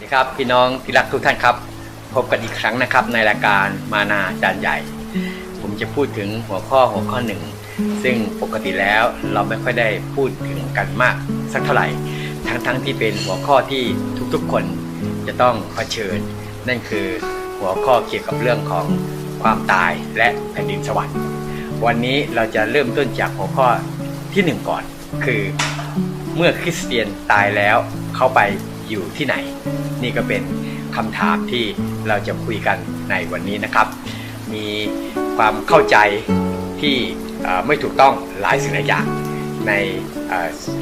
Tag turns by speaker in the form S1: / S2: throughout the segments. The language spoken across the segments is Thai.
S1: ดีครับพี่น้องที่รักทุกท่านครับ พบกันอีกครั้งนะครับ ในรายการมานาจานใหญ่ ผมจะพูดถึงหัวข้อหัวข้อหนึ่ง ซึ่งปกติแล้วเราไม่ค่อยได้พูดถึงกันมากสักเท่าไหร่ ทั้งๆทที่เป็นหัวข้อที่ทุกๆคนจะต้องเผชิญ นั่นคือหัวข้อเกี่ยวกับเรื่องของความตายและแผ่นดินสวรรค์วันนี้เราจะเริ่มต้นจากหัวข้อที่หนึ่งก่อน คือเมื่อคริสเตียนตายแล้วเขาไป อยู่ที่ไหน นี่ก็เป็นคำถามที่เราจะคุยกันในวันนี้นะครับ มีความเข้าใจที่ไม่ถูกต้องหลายสิ่งหลายอย่างใน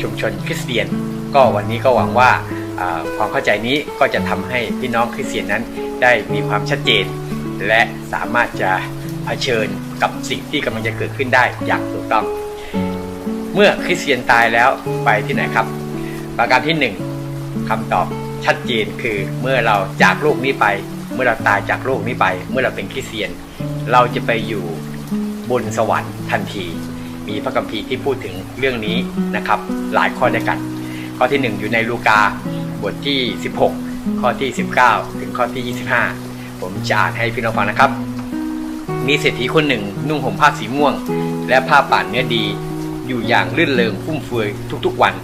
S1: ชุมชนคริสเตียน ก็วันนี้ก็หวังว่าความเข้าใจนี้ก็จะทำให้พี่น้องคริสเตียนนั้นได้มีความชัดเจน และสามารถจะเผชิญกับสิ่งที่กำลังจะเกิดขึ้นได้อย่างถูกต้อง เมื่อคริสเตียนตายแล้วไปที่ไหนครับ ประการที่หนึ่ง คำตอบชัดเจนคือเมื่อเราจากโลกนี้ไป เมื่อเราตายจากโลกนี้ไป เมื่อเราเป็นคริสเตียน เราจะไปอยู่บนสวรรค์ทันที มีพระคัมภีร์ที่พูดถึงเรื่องนี้นะครับ หลายข้อด้วยกัน ข้อที่หนึ่งอยู่ในลูกาบทที่ 16 ข้อที่ 19 ถึงข้อที่ 25 ผมจะอ่านให้พี่น้องฟังนะครับ มีเศรษฐีคนหนึ่ง นุ่งห่มผ้าสีม่วง และผ้าป่านเนื้อดี อยู่อย่างลื่นเริงฟุ่มเฟือยทุกๆวัน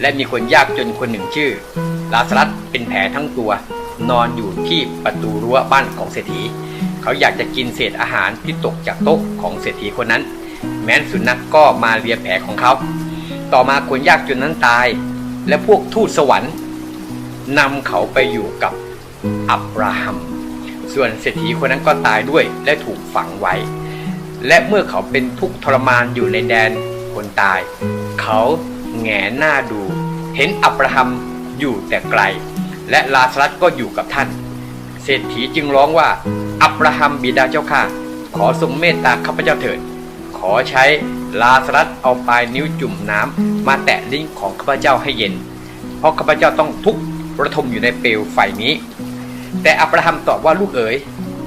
S1: และมีคนยากจนคนหนึ่งชื่อ ลาสรัสเป็นแผลทั้งตัว นอนอยู่ที่ประตูรั้วบ้านของเศรษฐี เขาอยากจะกินเศษอาหารที่ตกจากโต๊ะของเศรษฐีคนนั้น แม้นสุนัขกก็มาเลียแผลของเขา ต่อมาคนยากจนนั้นตาย และพวกทูตสวรรค์นำเขาไปอยู่กับอับราฮัม ส่วนเศรษฐีคนนั้นก็ตายด้วยและถูกฝังไว้ และเมื่อเขาเป็นทุกข์ทรมานอยู่ในแดนคนตาย เขา แงหน้าดู เห็นอับราฮัมอยู่แต่ไกล และลาสรัสก็อยู่กับท่าน เศรษฐีจึงร้องว่า อับราฮัมบิดาเจ้าข้าขอทรงเมตตาข้าพเจ้าเถิด ขอใช้ลาสรัสเอาปลายนิ้วจุ่มน้ำมาแตะลิ้นของข้าพเจ้าให้เย็น เพราะข้าพเจ้าต้องทุกข์ระทมอยู่ในเปลวไฟนี้ แต่อับราฮัมตอบว่าลูกเอ๋ย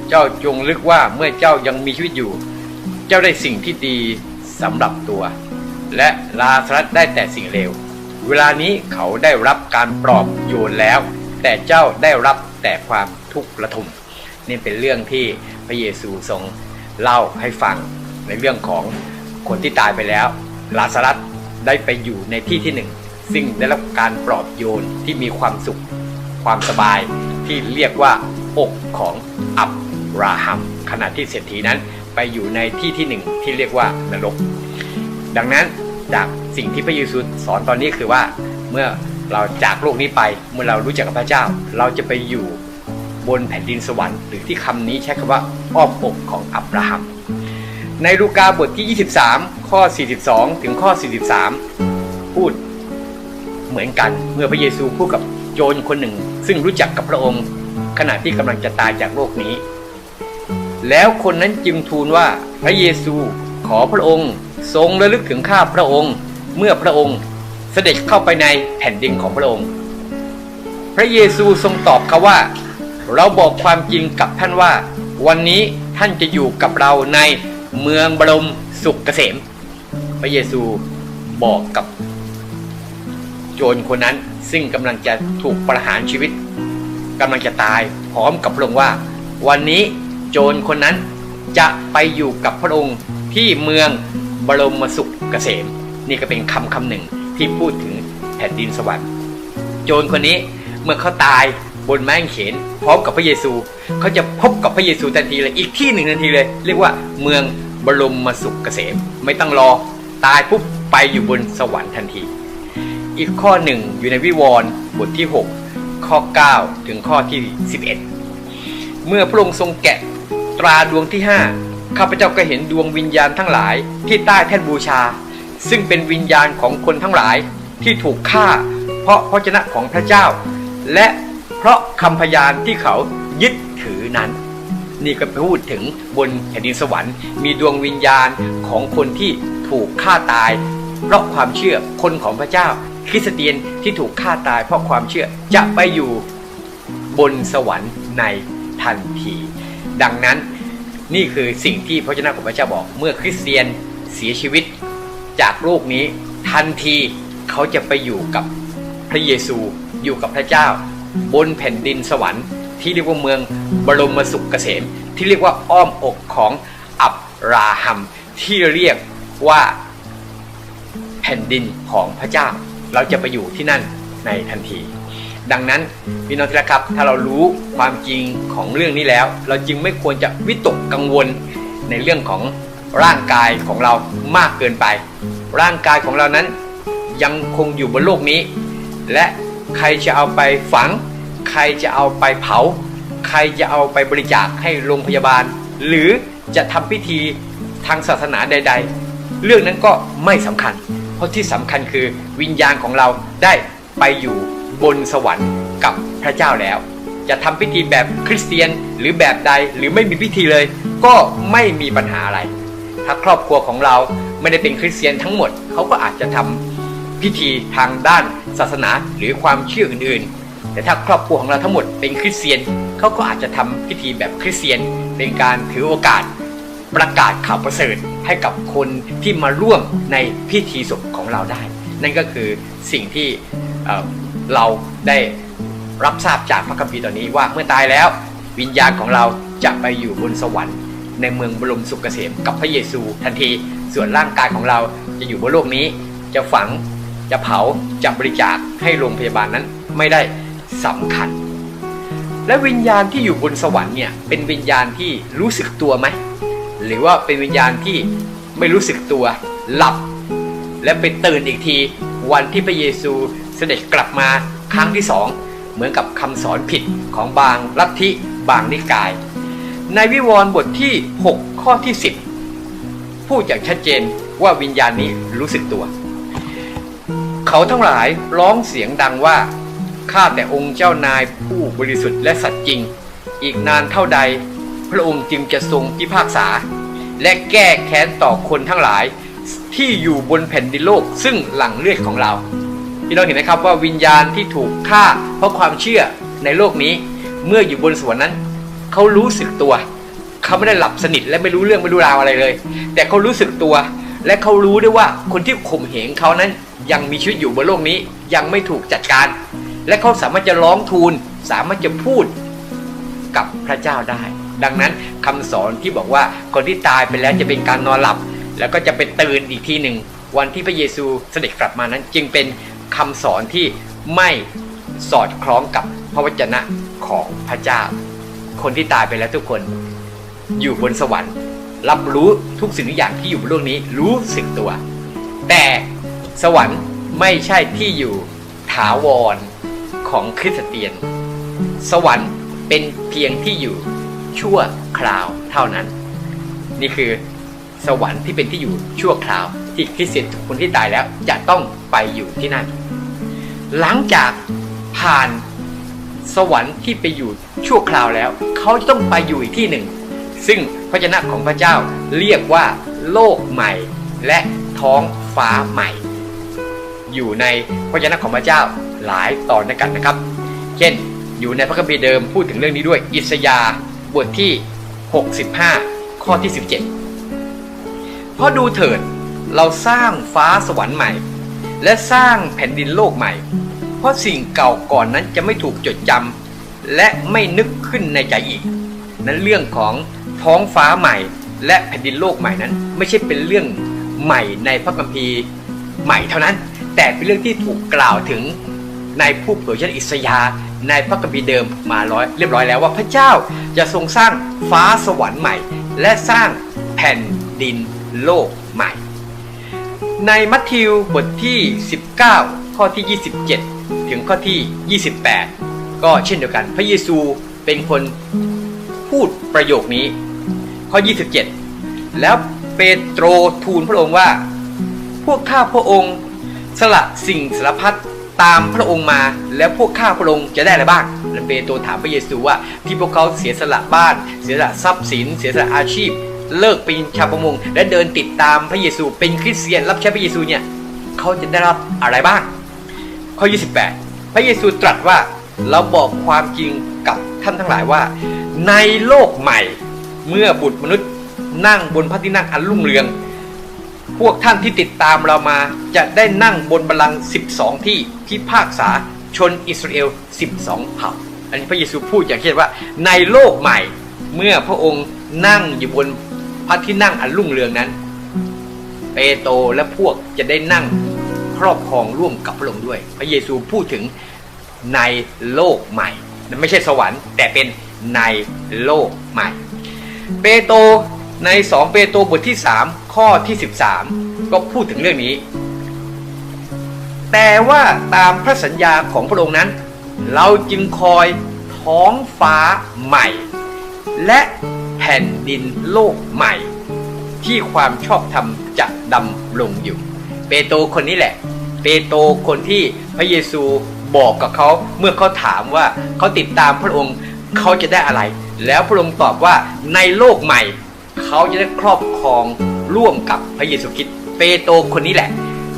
S1: เจ้าจงลึกว่าเมื่อเจ้ายังมีชีวิตอยู่ เจ้าได้สิ่งที่ดีสำหรับตัว และลาสรัสได้แต่สิ่งเลว เวลานี้เขาได้รับการปลอบโยนแล้ว แต่เจ้าได้รับแต่ความทุกข์ระทมนี่เป็นเรื่องที่พระเยซูทรงเล่าให้ฟังในเรื่องของคนที่ตายไปแล้ว ลาสรัสได้ไปอยู่ในที่ที่หนึ่ง ซึ่งได้รับการปลอบโยนที่มีความสุข ความสบายที่เรียกว่าอกของอับราฮัมขณะที่เศรษฐีนั้นไปอยู่ในที่ที่หนึ่งที่เรียกว่านรก ดังนั้นจากสิ่งที่พระเยซูสอนตอนนี้คือว่าเมื่อเราจากโลกนี้ไปเมื่อเรารู้จักกับพระเจ้า เราจะไปอยู่บนแผ่นดินสวรรค์หรือที่คำนี้ใช้คำว่าอ้อมอกของอับราฮัม ในลูกาบทที่ 23 ข้อ 42 ถึงข้อ 43 พูดเหมือนกันเมื่อพระเยซูพูดกับโจรคนหนึ่ง ซึ่งรู้จักกับพระองค์ ขณะที่กำลังจะตายจากโลกนี้ แล้วคนนั้นจึงทูลว่าพระเยซูขอพระองค์ ทรงระลึกถึงข้าพระองค์เมื่อพระองค์เสด็จเข้าไปในแผ่นดินของพระองค์ พระเยซูทรงตอบเขาว่า เราบอกความจริงกับท่านว่า วันนี้ท่านจะอยู่กับเราในเมืองบรมสุขเกษม พระเยซูบอกกับโจรคนนั้นซึ่งกำลังจะถูกประหารชีวิตกำลังจะตายพร้อมกับพระองค์ว่า วันนี้โจรคนนั้นจะไปอยู่กับพระองค์ที่เมือง บรมสุขเกษม นี่ก็เป็นคำคำหนึ่งที่พูดถึงแผ่นดินสวรรค์ โจรคนนี้เมื่อเขาตายบนไม้กางเขนพร้อมกับพระเยซู เขาจะพบกับพระเยซูทันทีเลยอีกที่หนึ่งทันทีเลย เรียกว่าเมืองบรมสุขเกษม ไม่ต้องรอตายปุ๊บไปอยู่บนสวรรค์ทันที อีกข้อหนึ่งอยู่ในวิวรณ์บทที่ 6 ข้อ 9 ถึงข้อที่ 11 เมื่อพระองค์ทรงแกะตราดวงที่ 5 ข้าพเจ้าก็เห็นดวงวิญญาณทั้งหลายที่ใต้แท่นบูชา ซึ่งเป็นวิญญาณของคนทั้งหลายที่ถูกฆ่า เพราะพระชนะของพระเจ้า และเพราะคำพยานที่เขายึดถือนั้น นี่ก็พูดถึงบนแผ่นดินสวรรค์ มีดวงวิญญาณของคนที่ถูกฆ่าตาย เพราะความเชื่อคนของพระเจ้า คริสเตียนที่ถูกฆ่าตาย เพราะความเชื่อจะไปอยู่บนสวรรค์ในทันที ดังนั้น นี่คือสิ่งที่พระเจ้าของพระเจ้าบอก เมื่อคริสเตียนเสียชีวิตจากโลกนี้ ทันทีเขาจะไปอยู่กับพระเยซูอยู่กับพระเจ้า บนแผ่นดินสวรรค์ที่เรียกว่าเมืองบรมสุขเกษม ที่เรียกว่าอ้อมอกของอับราฮัม ที่เรียกว่าแผ่นดินของพระเจ้า เราจะไปอยู่ที่นั่นในทันที ดังนั้นพี่น้องที่รักครับ ถ้าเรารู้ความจริงของเรื่องนี้แล้ว เราจึงไม่ควรจะวิตกกังวลในเรื่องของร่างกายของเรามากเกินไป ร่างกายของเรานั้นยังคงอยู่บนโลกนี้ และใครจะเอาไปฝัง ใครจะเอาไปเผา ใครจะเอาไปบริจาคให้โรงพยาบาล หรือจะทำพิธีทางศาสนาใด ๆ เรื่องนั้นก็ไม่สำคัญ เพราะที่สำคัญคือวิญญาณของเราได้ไปอยู่ บนสวรรค์กับพระเจ้าแล้ว จะทำพิธีแบบคริสเตียนหรือแบบใดหรือไม่มีพิธีเลย ก็ไม่มีปัญหาอะไร ถ้าครอบครัวของเราไม่ได้เป็นคริสเตียนทั้งหมดเขาก็อาจจะทำพิธีทางด้านศาสนาหรือความเชื่ออื่นๆ แต่ถ้าครอบครัวของเราทั้งหมดเป็นคริสเตียนเขาก็อาจจะทำพิธีแบบคริสเตียน เป็นการถือโอกาสประกาศข่าวประเสริฐให้กับคนที่มาร่วมในพิธีศพของเราได้ นั่นก็คือสิ่งที่ เราได้รับทราบจากพระคัมภีร์ตอนนี้ว่าเมื่อตายแล้ว วิญญาณของเราจะไปอยู่บนสวรรค์ ในเมืองบรมสุขเกษมกับพระเยซูทันทีส่วนร่างกายของเราจะอยู่บนโลกนี้ จะฝังจะเผาจะบริจาคให้โรงพยาบาลนั้นไม่ได้สำคัญ และวิญญาณที่อยู่บนสวรรค์เนี่ยเป็นวิญญาณที่รู้สึกตัวไหมหรือว่าเป็นวิญญาณที่ไม่รู้สึกตัวหลับ และไปตื่นอีกที วันที่พระเยซูเสด็จกลับมาครั้งที่สองเหมือนกับคำสอนผิดของบางลัทธิบางนิกาย ในวิวรณ์บทที่ 6 ข้อที่ 10 พูดอย่างชัดเจนว่าวิญญาณนี้รู้สึกตัว เขาทั้งหลายร้องเสียงดังว่าข้าแต่องค์เจ้านายผู้บริสุทธิ์และสัตย์จริง อีกนานเท่าใด พระองค์จึงจะทรงพิพากษา และแก้แค้นต่อคนทั้งหลาย ที่อยู่บนแผ่นดินโลกซึ่งหลังเลือดของเราพี่น้องเห็นไหมครับว่าวิญญาณที่ถูกฆ่า เพราะความเชื่อในโลกนี้ เมื่ออยู่บนสวรรค์นั้นเขารู้สึกตัวเขาไม่ได้หลับสนิทและไม่รู้เรื่องไม่รู้ราวอะไรเลย แต่เขารู้สึกตัว และเขารู้ด้วยว่าคนที่ข่มเหงเขานั้นยังมีชีวิตอยู่บนโลกนี้ยังไม่ถูกจัดการ และเขาสามารถจะร้องทูลสามารถจะพูดกับพระเจ้าได้ ดังนั้นคำสอนที่บอกว่าคนที่ตายไปแล้วจะเป็นการนอนหลับ แล้วก็จะไปตื่นอีกทีหนึ่งวันที่พระเยซูเสด็จกลับมานั้น จึงเป็นคำสอนที่ไม่สอดคล้องกับพระวจนะของพระเจ้า คนที่ตายไปแล้วทุกคนอยู่บนสวรรค์ รับรู้ทุกสิ่งทุกอย่างที่อยู่บนโลกนี้รู้สึกตัว แต่สวรรค์ไม่ใช่ที่อยู่ถาวรของคริสเตียน สวรรค์เป็นเพียงที่อยู่ชั่วคราวเท่านั้น นี่คือ สวรรค์ที่เป็นที่อยู่ชั่วคราวที่คริสเตียนทุกคนที่ตายแล้วจะต้องไปอยู่ที่นั่น หลังจากผ่านสวรรค์ที่ไปอยู่ชั่วคราวแล้ว เขาจะต้องไปอยู่อีกที่หนึ่ง ซึ่งพระเจ้าของพระเจ้าเรียกว่าโลกใหม่และท้องฟ้าใหม่ อยู่ในพระเจ้าของพระเจ้าหลายตอนด้วยกันนะครับ เช่นอยู่ในพระคัมภีร์เดิมพูดถึงเรื่องนี้ด้วยอิสยาห์บทที่ 65 ข้อที่ 17 เพราะดูเถิดเราสร้างฟ้าสวรรค์ใหม่ และสร้างแผ่นดินโลกใหม่ เพราะสิ่งเก่าก่อนนั้นจะไม่ถูกจดจำและไม่นึกขึ้นในใจอีก นั้นเรื่องของท้องฟ้าใหม่ และแผ่นดินโลกใหม่นั้น ไม่ใช่เป็นเรื่องใหม่ในพระคัมภีร์ใหม่เท่านั้น แต่เป็นเรื่องที่ถูกกล่าวถึงในผู้เผยชนอิสยาในพระคัมภีร์เดิมมาร้อยเรียบร้อยแล้วว่าพระเจ้าจะทรงสร้างฟ้าสวรรค์ใหม่ และสร้างแผ่นดิน โลกใหม่ ในมัทธิวบทที่ 19 ข้อที่ 27 ถึงข้อที่ 28 ก็เช่นเดียวกันพระเยซูเป็นคนพูดประโยคนี้ ข้อ 27 แล้วเปโตรทูลพระองค์ว่า พวกข้าพระองค์สละสิ่งสารพัดตามพระองค์มาแล้วพวกข้าพระองค์จะได้อะไรบ้างแล้วเปโตรถามพระเยซูว่าที่พวกเขาเสียสละบ้าน เสียสละทรัพย์สิน เสียสละอาชีพ เลิกเป็นชาวประมง และเดินติดตามพระเยซูเป็นคริสเตียนรับใช้พระเยซูเนี่ยเขาจะได้รับอะไรบ้าง ข้อ 28 พระเยซูตรัสว่าเราบอกความจริงกับท่านทั้งหลายว่า ในโลกใหม่เมื่อบุตรมนุษย์นั่งบนพระที่นั่งอันรุ่งเรือง พวกท่านที่ติดตามเรามาจะได้นั่งบนบัลลังก์12 ที่พิพากษาชนอิสราเอล 12 เผ่า อันนี้พระเยซูพูดอย่างเช่นว่า ในโลกใหม่เมื่อพระองค์นั่งอยู่บน พระที่นั่งอันรุ่งเรืองนั้น เปโตรและพวกจะได้นั่งครอบครองร่วมกับพระองค์ด้วย พระเยซูพูดถึงในโลกใหม่ไม่ใช่สวรรค์ แต่เป็นในโลกใหม่ เปโตรใน 2 เปโตรบทที่ 3 ข้อที่ 13 ก็พูดถึงเรื่องนี้ แต่ว่าตามพระสัญญาของพระองค์นั้น เราจึงคอยท้องฟ้าใหม่ และ ผ่นดินโลกใหม่ ที่ความชอบธรรมจะดำลงอยู่ เปโตรคนนี้แหละ เปโตรคนที่พระเยซูบอกกับเขาเมื่อเขาถามว่าเขาติดตามพระองค์เขาจะได้อะไร แล้วพระองค์ตอบว่าในโลกใหม่ เขาจะได้ครอบครองร่วมกับพระเยซูคริสต์เปโตรคนนี้แหละ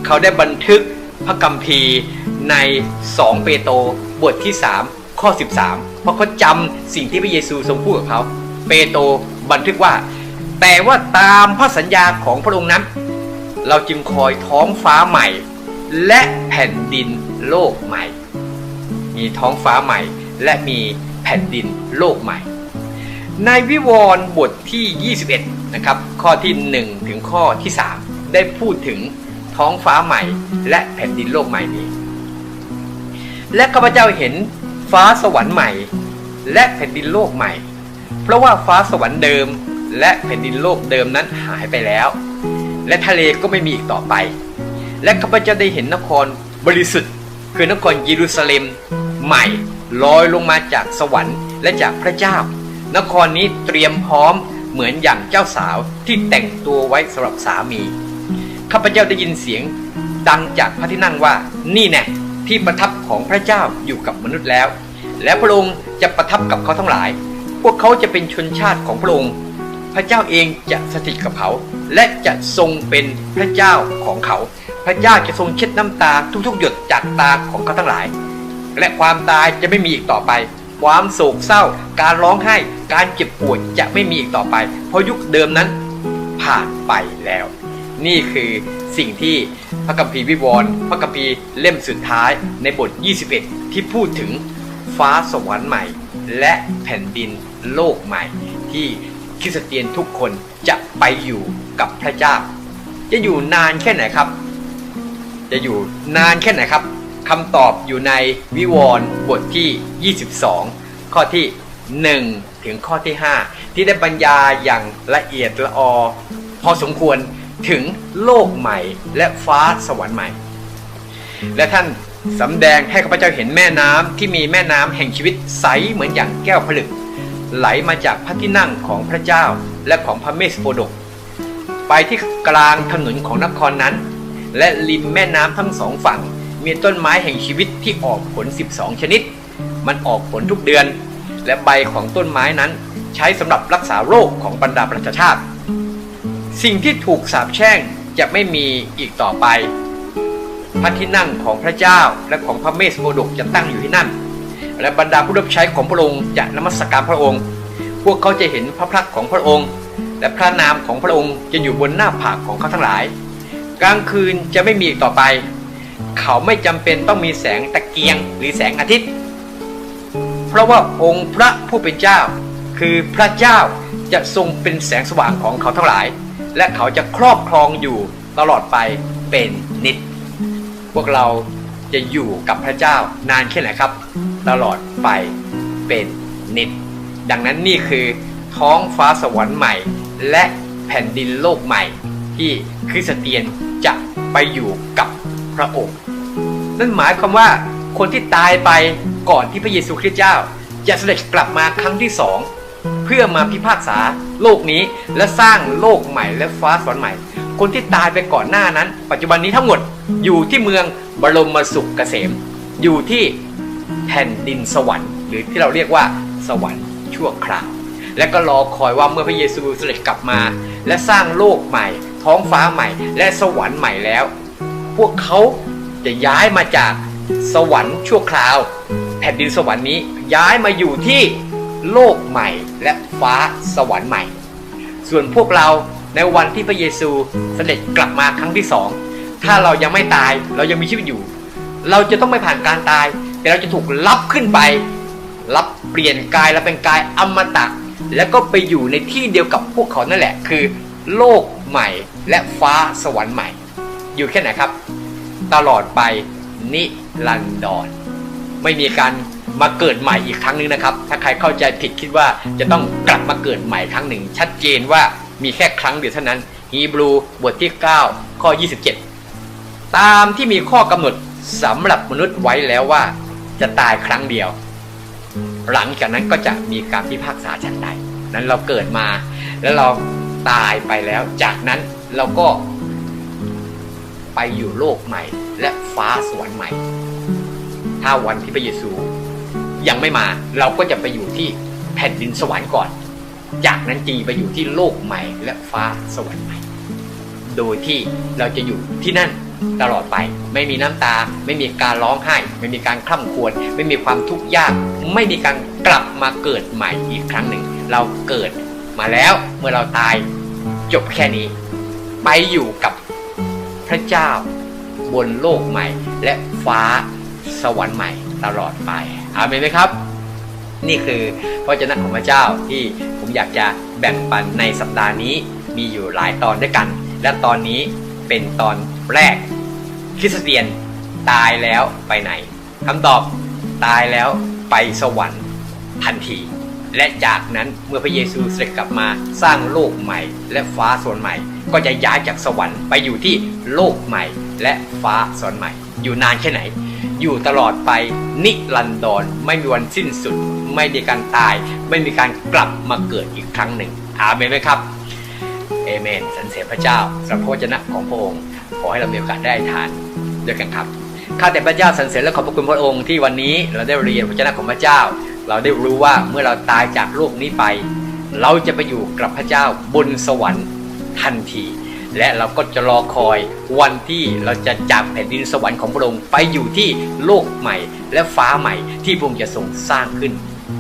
S1: เขาได้บันทึกพระกัมภีร์ใน 2 เปโตรบทที่ 3 ข้อ 13 เพราะเขาจำสิ่งที่พระเยซูทรงพูดกับเขา เปโตรบันทึกว่า แต่ว่าตามพระสัญญาของพระองค์นั้น เราจึงคอยท้องฟ้าใหม่ และแผ่นดินโลกใหม่ มีท้องฟ้าใหม่ และมีแผ่นดินโลกใหม่ ในวิวรณ์บทที่ 21 นะครับ ข้อที่ 1 ถึงข้อที่ 3 ได้พูดถึงท้องฟ้าใหม่ และแผ่นดินโลกใหม่นี้ และข้าพเจ้าเห็นฟ้าสวรรค์ใหม่ และแผ่นดินโลกใหม่ เพราะว่าฟ้าสวรรค์เดิม และแผ่นดินโลกเดิมนั้นหายไปแล้ว และทะเลก็ไม่มีอีกต่อไป และข้าพเจ้าได้เห็นนครบริสุทธิ์ คือนครเยรูซาเล็ม ใหม่ลอยลงมาจากสวรรค์และจากพระเจ้า นครนี้เตรียมพร้อมเหมือนอย่างเจ้าสาวที่แต่งตัวไว้สำหรับสามีข้าพเจ้าได้ยินเสียงดังจากพระที่นั่งว่านี่แน่ที่ประทับของพระเจ้าอยู่กับมนุษย์แล้ว และพระองค์จะประทับกับเขาทั้งหลาย พวกเขาจะเป็นชนชาติของพระองค์ พระเจ้าเองจะสถิตกับเขา และจะทรงเป็นพระเจ้าของเขา พระเจ้าจะทรงเช็ดน้ำตาทุกๆ หยดจากตาของเขาทั้งหลาย และความตายจะไม่มีอีกต่อไป ความโศกเศร้า การร้องไห้ การเจ็บปวดจะไม่มีอีกต่อไป เพราะยุคเดิมนั้นผ่านไปแล้ว นี่คือสิ่งที่พระคัมภีวิวรณ์พระคัมภีเล่มสุดท้ายในบท 21 ที่พูดถึงฟ้าสวรรค์ใหม่ และแผ่นดิน โลกใหม่ ที่คริสเตียนทุกคนจะไปอยู่กับพระเจ้า จะอยู่นานแค่ไหนครับ จะอยู่นานแค่ไหนครับคำตอบอยู่ในวิวรณ์บทที่ 22 ข้อที่ 1 ถึงข้อที่ 5 ที่ได้บรรยายอย่างละเอียดละออ พอสมควรถึงโลกใหม่และฟ้าสวรรค์ใหม่ และท่านสำแดงให้ข้าพเจ้าเห็นแม่น้ำที่มีแม่น้ำแห่งชีวิตใสเหมือนอย่างแก้วผลึก ไหลมาจากพระที่นั่งของพระเจ้าและของพระเมสโปดก ไปที่กลางถนนของนครนั้น และริมแม่น้ำทั้งสองฝั่ง มีต้นไม้แห่งชีวิตที่ออกผล 12 ชนิด มันออกผลทุกเดือน และใบของต้นไม้นั้นใช้สำหรับรักษาโรคของบรรดาประชาชาติ สิ่งที่ถูกสาปแช่งจะไม่มีอีกต่อไป พระที่นั่งของพระเจ้าและของพระเมสโปดกจะตั้งอยู่ที่นั่น และบรรดาผู้รับใช้ของพระองค์จะนมัสการพระองค์ พวกเขาจะเห็นพระพักของพระองค์ และพระนามของพระองค์จะอยู่บนหน้าผากของเขาทั้งหลาย กลางคืนจะไม่มีอีกต่อไป เขาไม่จำเป็นต้องมีแสงตะเกียงหรือแสงอาทิตย์ เพราะว่าองค์พระผู้เป็นเจ้า คือพระเจ้าจะทรงเป็นแสงสว่างของเขาทั้งหลาย และเขาจะครอบครองอยู่ตลอดไปเป็นนิจพวกเราจะอยู่กับพระเจ้านานแค่ไหนครับ ตลอดไปเป็นนิจดังนั้นนี่คือท้องฟ้าสวรรค์ใหม่ และแผ่นดินโลกใหม่ ที่คริสเตียนจะไปอยู่กับพระองค์ นั่นหมายความว่าคนที่ตายไปก่อนที่พระเยซูคริสต์เจ้า จะเสด็จกลับมาครั้งที่สองเพื่อมาพิพากษาโลกนี้และสร้างโลกใหม่และฟ้าสวรรค์ใหม่ คนที่ตายไปก่อนหน้านั้น ปัจจุบันนี้ทั้งหมดอยู่ที่เมืองบรมสุขเกษม อยู่ที่ แผ่นดินสวรรค์ หรือที่เราเรียกว่าสวรรค์ชั่วคราว และก็รอคอยว่าเมื่อพระเยซูเสด็จกลับมา และสร้างโลกใหม่ ท้องฟ้าใหม่ และสวรรค์ใหม่แล้ว พวกเขาจะย้ายมาจากสวรรค์ชั่วคราว แผ่นดินสวรรค์นี้ย้ายมาอยู่ที่โลกใหม่และฟ้าสวรรค์ใหม่ ส่วนพวกเราในวันที่พระเยซูเสด็จกลับมาครั้งที่สองถ้าเรายังไม่ตายเรายังมีชีวิตอยู่ เราจะต้องไม่ผ่านการตาย แต่เราจะถูกรับขึ้นไป รับเปลี่ยนกายแล้วเป็นกายอมตะ แล้วก็ไปอยู่ในที่เดียวกับพวกเขานั่นแหละ คือ โลกใหม่และฟ้าสวรรค์ใหม่ อยู่แค่ไหนครับ ตลอดไปนิรันดรไม่มีการมาเกิดใหม่อีกครั้งหนึงนะครับ ถ้าใครเข้าใจผิดคิดว่าจะต้องกลับมาเกิดใหม่ครั้งหนึ่ง ชัดเจนว่ามีแค่ครั้งเดียวเท่านั้นฮีบรูบทที่ 9 ข้อ 27 ตามที่มีข้อกำหนดสำหรับมนุษย์ไว้แล้วว่า จะตายครั้งเดียว หลังจากนั้นก็จะมีการพิพากษาฉันใดนั้นเราเกิดมา แล้วเราตายไปแล้ว จากนั้นเราก็ไปอยู่โลกใหม่ และฟ้าสวรรค์ใหม่ ถ้าวันที่พระเยซูยังไม่มาเราก็จะไปอยู่ที่แผ่นดินสวรรค์ก่อน จากนั้นจีไปอยู่ที่โลกใหม่ และฟ้าสวรรค์ใหม่ โดยที่เราจะอยู่ที่นั่นตลอดไป ไม่มีน้ำตา ไม่มีการร้องไห้ ไม่มีการคร่ำครวญไม่มีความทุกข์ยาก ไม่มีการกลับมาเกิดใหม่อีกครั้งหนึ่ง เราเกิดมาแล้วเมื่อเราตายจบแค่นี้ ไปอยู่กับพระเจ้าบนโลกใหม่ และฟ้าสวรรค์ใหม่ตลอดไปอาเมนไหมครับ นี่คือพระเจ้าของพระเจ้าที่ผมอยากจะแบ่งปันในสัปดาห์นี้มีอยู่หลายตอนด้วยกัน และตอนนี้เป็นตอนแรก คริสเตียนตายแล้วไปไหนคำตอบตายแล้วไปสวรรค์ทันที และจากนั้นเมื่อพระเยซูเสด็จกลับมาสร้างโลกใหม่ และฟ้าสวรรค์ใหม่ ก็จะย้ายจากสวรรค์ไปอยู่ที่โลกใหม่ และฟ้าสวรรค์ใหม่ อยู่นานแค่ไหน อยู่ตลอดไปนิรันดรไม่มีวันสิ้นสุด ไม่มีการตาย ไม่มีการกลับมาเกิดอีกครั้งหนึ่งอาเมนไหมครับเอเมนสรรเสริญพระเจ้าสำหรับพวจนะของพระองค์ อให้เรามีโอกาสได้ทานด้วยกันครับข้าแต่พระเจ้าสรรเสริญและขอบพระคุณพระองค์ที่วันนี้เราได้เรียนพระวจนะของพระเจ้า เราได้รู้ว่าเมื่อเราตายจากโลกนี้ไป เราจะไปอยู่กับพระเจ้าบนสวรรค์ทันที และเราก็จะรอคอยวันที่เราจะจากแผ่นดินสวรรค์ของพระองค์ไปอยู่ที่โลกใหม่ และฟ้าใหม่ที่พระองค์จะทรงสร้างขึ้น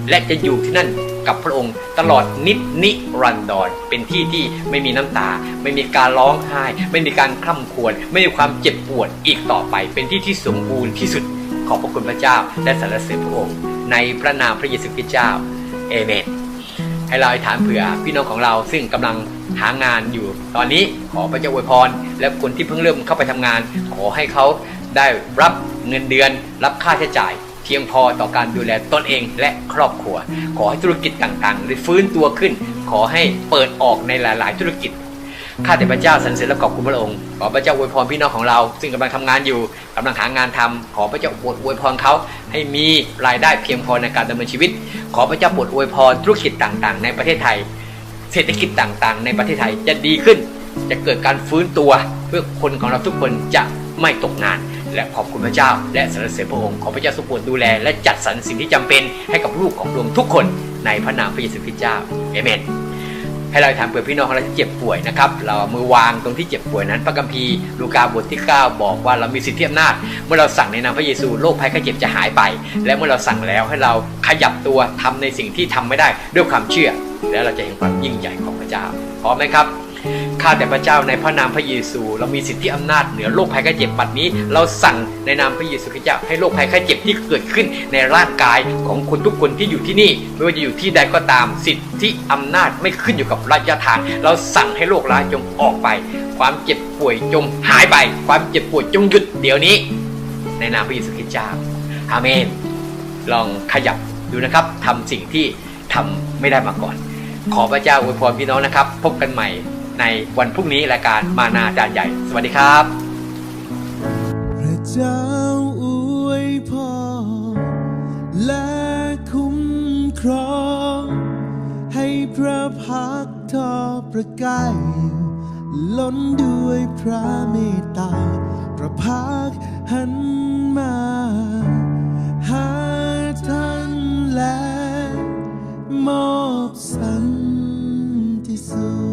S1: และจะอยู่ที่นั่น กับพระองค์ ตลอดนิดนิรันดรเป็นที่ที่ไม่มีน้ำตา ไม่มีการร้องไห้ ไม่มีการคร่ำครวญไม่มีความเจ็บปวดอีกต่อไป เป็นที่ที่สมบูรณ์ที่สุดขอบพระคุณพระเจ้า และสรรเสริญพระองค์ ในพระนามพระเยซูคริสต์เจ้าเอเมนให้เราอธิษฐานเผื่อพี่น้องของเราซึ่งกำลังหางานอยู่ ตอนนี้ขอพระเจ้าอวยพร และคนที่เพิ่งเริ่มเข้าไปทำงาน ขอให้เขาได้รับเงินเดือน รับค่าใช้จ่าย เพียงพอต่อการดูแลตนเองและครอบครัว ขอให้ธุรกิจต่างๆได้ฟื้นตัวขึ้น ขอให้เปิดออกในหลาย ๆ ธุรกิจข้าแต่พระเจ้าสรรเสริญและขอบคุณพระองค์ขอพระเจ้าอวยพรพี่น้องของเรา ซึ่งกำลังทำงานอยู่กำลังหางานทำขอพระเจ้าโปรดอวยพรเขาให้มีรายได้เพียงพอในการดำเนินชีวิต ขอพระเจ้าโปรดอวยพรธุรกิจต่างๆ ในประเทศไทย เศรษฐกิจต่างๆ ในประเทศไทยจะดีขึ้น จะเกิดการฟื้นตัว เพื่อคนของเราทุกคนจะไม่ตกงาน และขอบคุณพระเจ้า และสรรเสริญพระองค์ขอพระเจ้าทรงโปรดดูแล และจัดสรรสิ่งที่จำเป็นให้กับลูกของดวงทุกคนในพระนามพระเยซูคริสต์เจ้าเอเมนให้เราถามเผื่อพี่น้องของเราที่เจ็บป่วยนะครับ เรามือวางตรงที่เจ็บป่วยนั้น พระคัมภีร์ลูกาบทที่ 9 บอกว่าเรามีสิทธิอำนาจ เมื่อเราสั่งในนามพระเยซูโรคภัยไข้เจ็บจะหายไป และเมื่อเราสั่งแล้วให้เราขยับตัวทำในสิ่งที่ทำไม่ได้ด้วยความเชื่อ แล้วเราจะเห็นความยิ่งใหญ่ของพระเจ้าพร้อมไหมครับ ข้าแต่พระเจ้าในพระนามพระเยซู เรามีสิทธิอำนาจเหนือโรคภัยไข้เจ็บบัดนี้ เราสั่งในนามพระเยซูคริสต์เจ้าให้โรคภัยไข้เจ็บที่เกิดขึ้นในร่างกายของคนทุกคนที่อยู่ที่นี่ ไม่ว่าจะอยู่ที่ใดก็ตามสิทธิอำนาจไม่ขึ้นอยู่กับระยะทาง เราสั่งให้โรคร้ายจงออกไป ความเจ็บป่วยจงหายไป ความเจ็บป่วยจงหยุดเดี๋ยวนี้ ในนามพระเยซูคริสต์เจ้าอาเมน ลองขยับดูนะครับทำสิ่งที่ทำไม่ได้มาก่อน ขอพระเจ้าอวยพรพี่น้องนะครับ พบกันใหม่ ในวันพรุ่งนี้รายการมานาจารย์ใหญ่ สวัสดีครับ
S2: พระเจ้าอวยพรและคุ้มครอง ให้พระพักทอประกายล้นด้วยพระเมตตา พระพักหันมา หาท่านและมอบสันติสุข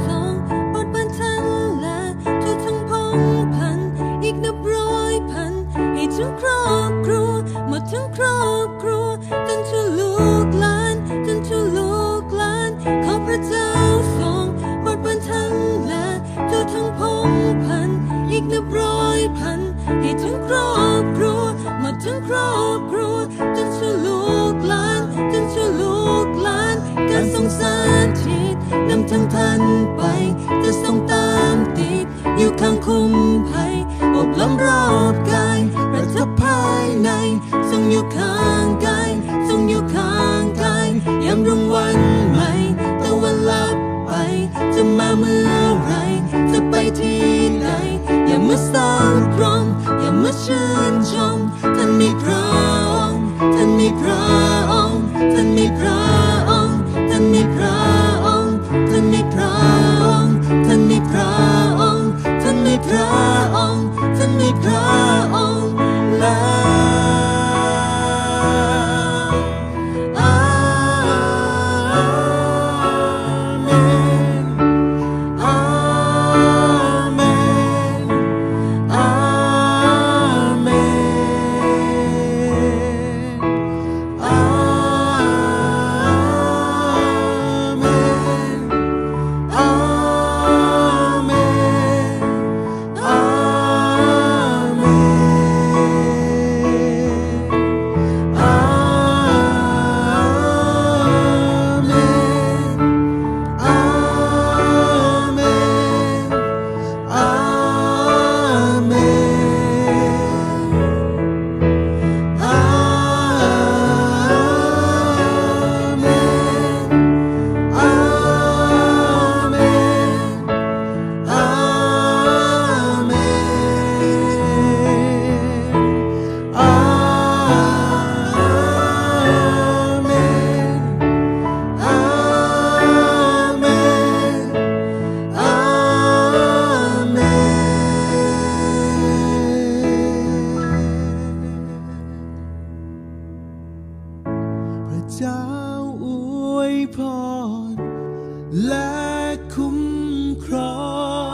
S3: หมดทั้งครอบครัวจนชั่วลูกหลานจนชั่วลูกหลานข้าพระเจ้าทรงโปรดบันทันและทั่วทั้งพงพันอีกนับร้อยพันให้ทั้งครอบครัวหมดทั้งครอบครัวจนชั่วลูกหลานจนชั่วลูกหลานการทรงสารทิศนำทางท่านไปจะทรงตามติดอยู่ข้างคุ้มภัยอบล้อมรอบกาย อยู่ข้างกายทรงอยู่ข้างกายยามรุ่งวันใหม่ตะวันลับไป จะมาเมื่อไรจะไปที่ไหน อย่ามาสร้างตรมอย่ามาชื่นชมท่านมีพระองค์ท่านมีพระองค์ท่านมีพระ เจ้าอวยพรและคุ้มครอ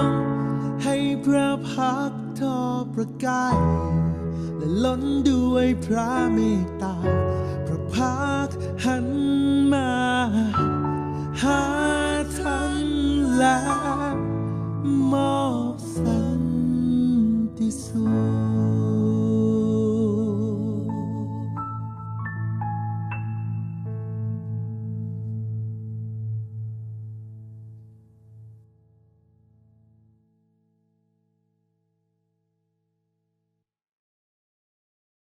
S3: ง ให้พระพักทอประกาย และล้นด้วยพระเมตตา พระพักหันมา หาท่านและมอง